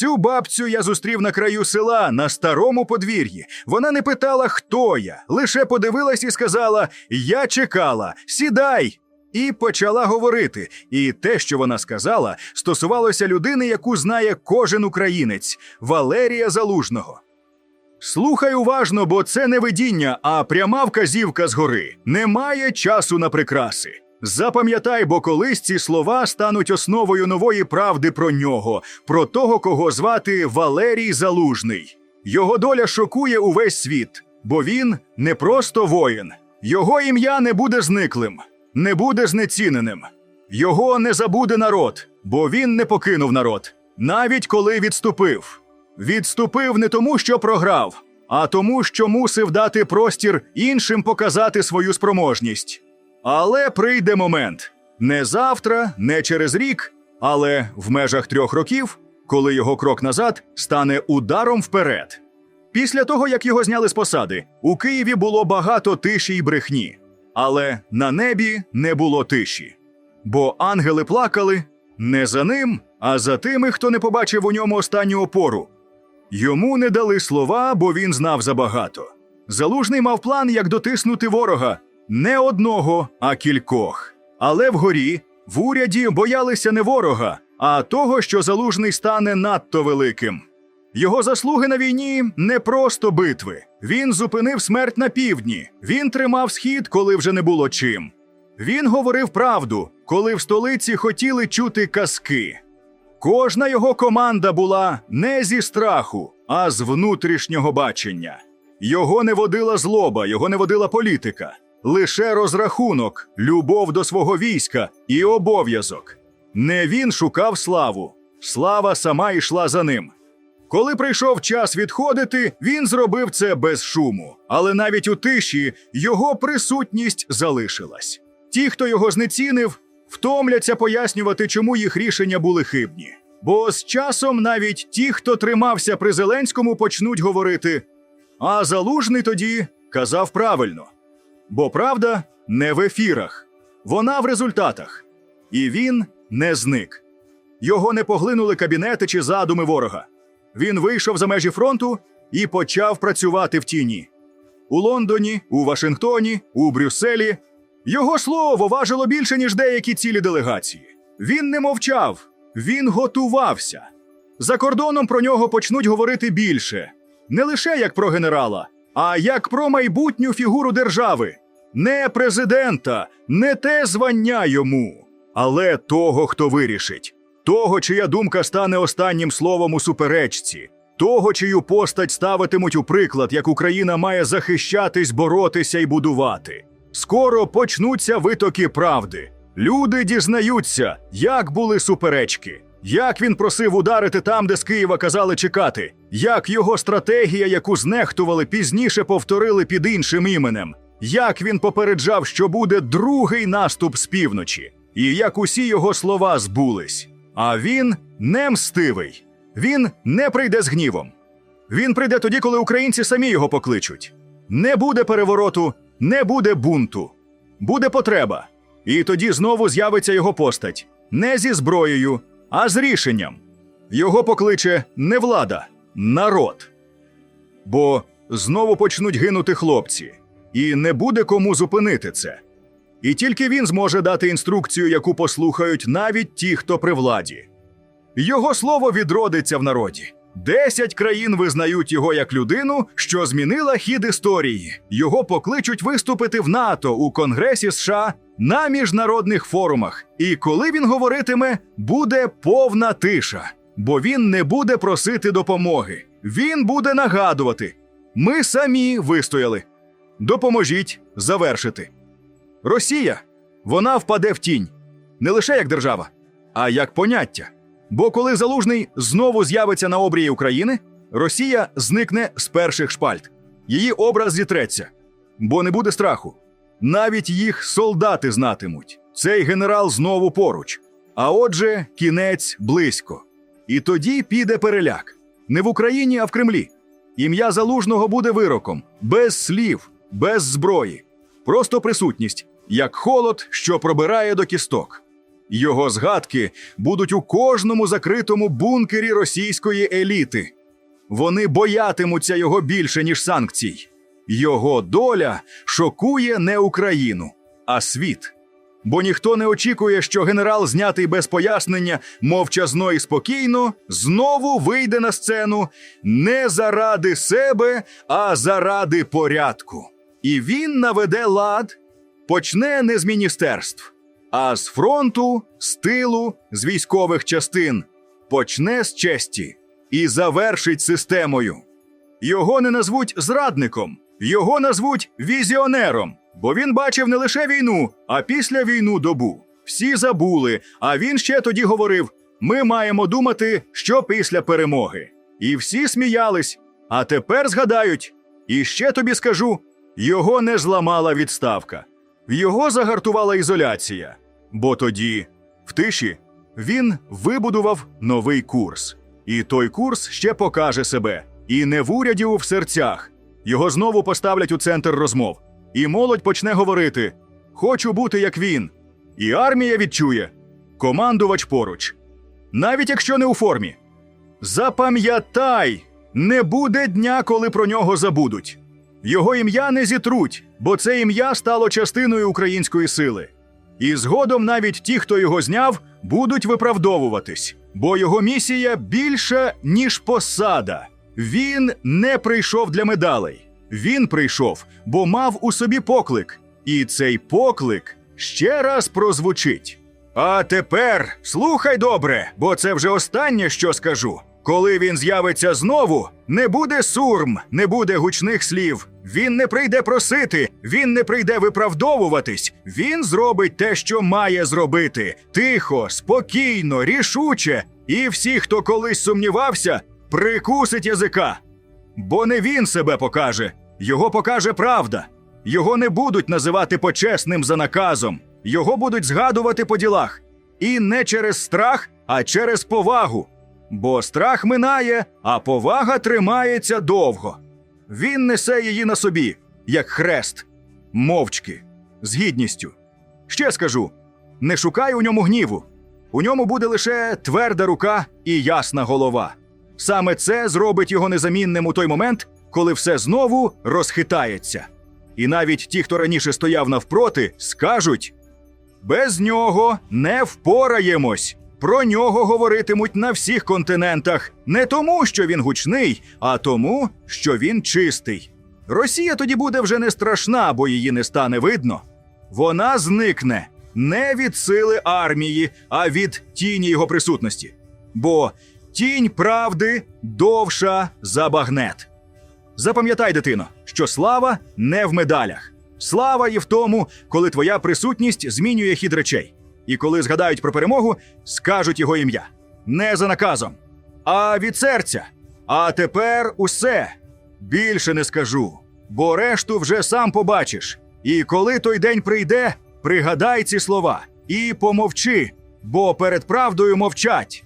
Цю бабцю я зустрів на краю села на старому подвір'ї. Вона не питала, хто я, лише подивилась і сказала: Я чекала, сідай. І почала говорити. І те, що вона сказала, стосувалося людини, яку знає кожен українець Валерія Залужного. Слухай уважно, бо це не видіння, а пряма вказівка згори. Немає часу на прикраси. Запам'ятай, бо колись ці слова стануть основою нової правди про нього, про того, кого звати Валерій Залужний. Його доля шокує увесь світ, бо він не просто воїн. Його ім'я не буде зниклим, не буде знеціненим. Його не забуде народ, бо він не покинув народ, навіть коли відступив. Відступив не тому, що програв, а тому, що мусив дати простір іншим показати свою спроможність. Але прийде момент не завтра, не через рік, але в межах трьох років, коли його крок назад стане ударом вперед. Після того, як його зняли з посади, у Києві було багато тиші й брехні, але на небі не було тиші. Бо ангели плакали не за ним, а за тими, хто не побачив у ньому останню опору. Йому не дали слова, бо він знав забагато. Залужний мав план, як дотиснути ворога не одного, а кількох. Але вгорі, в уряді боялися не ворога, а того, що залужний стане надто великим. Його заслуги на війні не просто битви. Він зупинив смерть на півдні. Він тримав схід, коли вже не було чим. Він говорив правду, коли в столиці хотіли чути казки. Кожна його команда була не зі страху, а з внутрішнього бачення. Його не водила злоба, його не водила політика, лише розрахунок, любов до свого війська і обов'язок. Не він шукав славу, слава сама йшла за ним. Коли прийшов час відходити, він зробив це без шуму, але навіть у тиші його присутність залишилась. Ті, хто його знецінив, втомляться пояснювати, чому їх рішення були хибні. Бо з часом навіть ті, хто тримався при Зеленському, почнуть говорити. А залужний тоді казав правильно. Бо правда не в ефірах, вона в результатах. І він не зник. Його не поглинули кабінети чи задуми ворога. Він вийшов за межі фронту і почав працювати в тіні. У Лондоні, у Вашингтоні, у Брюсселі. Його слово важило більше, ніж деякі цілі делегації. Він не мовчав, він готувався. За кордоном про нього почнуть говорити більше не лише як про генерала, а як про майбутню фігуру держави, не президента, не те звання йому, але того, хто вирішить, того, чия думка стане останнім словом у суперечці, того, чию постать ставитимуть у приклад, як Україна має захищатись, боротися і будувати. Скоро почнуться витоки правди. Люди дізнаються, як були суперечки, як він просив ударити там, де з Києва казали чекати, як його стратегія, яку знехтували, пізніше повторили під іншим іменем, як він попереджав, що буде другий наступ з півночі, і як усі його слова збулись. А він не мстивий, він не прийде з гнівом. Він прийде тоді, коли українці самі його покличуть. Не буде перевороту, не буде бунту, буде потреба. І тоді знову з'явиться його постать не зі зброєю, а з рішенням. Його покличе не влада, народ. Бо знову почнуть гинути хлопці, і не буде кому зупинити це. І тільки він зможе дати інструкцію, яку послухають навіть ті, хто при владі. Його слово відродиться в народі. Десять країн визнають його як людину, що змінила хід історії. Його покличуть виступити в НАТО у Конгресі США на міжнародних форумах. І коли він говоритиме, буде повна тиша, бо він не буде просити допомоги. Він буде нагадувати: ми самі вистояли. Допоможіть завершити. Росія вона впаде в тінь не лише як держава, а як поняття. Бо коли залужний знову з'явиться на обрії України, Росія зникне з перших шпальт. Її образ зітреться, бо не буде страху. Навіть їх солдати знатимуть. Цей генерал знову поруч. А отже, кінець близько. І тоді піде переляк не в Україні, а в Кремлі. Ім'я залужного буде вироком, без слів, без зброї, просто присутність, як холод, що пробирає до кісток. Його згадки будуть у кожному закритому бункері російської еліти. Вони боятимуться його більше, ніж санкцій. Його доля шокує не Україну, а світ. Бо ніхто не очікує, що генерал, знятий без пояснення, мовчазно і спокійно, знову вийде на сцену не заради себе, а заради порядку. І він наведе лад, почне не з міністерств, а з фронту, з тилу, з військових частин, почне з честі і завершить системою. Його не назвуть зрадником, його назвуть візіонером, бо він бачив не лише війну, а після війну добу. Всі забули, а він ще тоді говорив: ми маємо думати, що після перемоги. І всі сміялись. А тепер згадають, і ще тобі скажу: його не зламала відставка, його загартувала ізоляція. Бо тоді, в тиші, він вибудував новий курс. І той курс ще покаже себе. І не в уряді у в серцях. Його знову поставлять у центр розмов. І молодь почне говорити: Хочу бути як він. І армія відчує командувач поруч. Навіть якщо не у формі. Запам'ятай, не буде дня, коли про нього забудуть. Його ім'я не зітруть, бо це ім'я стало частиною української сили. І згодом навіть ті, хто його зняв, будуть виправдовуватись, бо його місія більша, ніж посада. Він не прийшов для медалей. Він прийшов, бо мав у собі поклик. І цей поклик ще раз прозвучить. А тепер слухай добре, бо це вже останнє, що скажу. Коли він з'явиться знову, не буде сурм, не буде гучних слів. Він не прийде просити, він не прийде виправдовуватись. Він зробить те, що має зробити. Тихо, спокійно, рішуче. І всі, хто колись сумнівався, прикусить язика. Бо не він себе покаже, його покаже правда. Його не будуть називати почесним за наказом, його будуть згадувати по ділах. І не через страх, а через повагу. Бо страх минає, а повага тримається довго. Він несе її на собі, як хрест, мовчки, з гідністю. Ще скажу: не шукай у ньому гніву. У ньому буде лише тверда рука і ясна голова. Саме це зробить його незамінним у той момент, коли все знову розхитається. І навіть ті, хто раніше стояв навпроти, скажуть: без нього не впораємось. Про нього говоритимуть на всіх континентах не тому, що він гучний, а тому, що він чистий. Росія тоді буде вже не страшна, бо її не стане видно. Вона зникне не від сили армії, а від тіні його присутності. Бо тінь правди довша за багнет. Запам'ятай, дитино, що слава не в медалях. Слава є в тому, коли твоя присутність змінює хід речей. І коли згадають про перемогу, скажуть його ім'я. Не за наказом, а від серця. А тепер усе. Більше не скажу, бо решту вже сам побачиш. І коли той день прийде, пригадай ці слова і помовчи, бо перед правдою мовчать.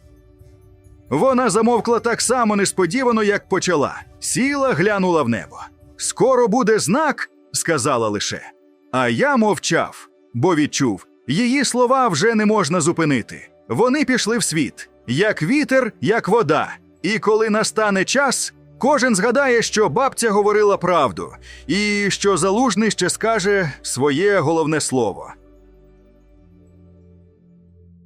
Вона замовкла так само несподівано, як почала. Сіла, глянула в небо. Скоро буде знак, сказала лише. А я мовчав, бо відчув, її слова вже не можна зупинити. Вони пішли в світ, як вітер, як вода. І коли настане час, кожен згадає, що бабця говорила правду, і що залужний ще скаже своє головне слово.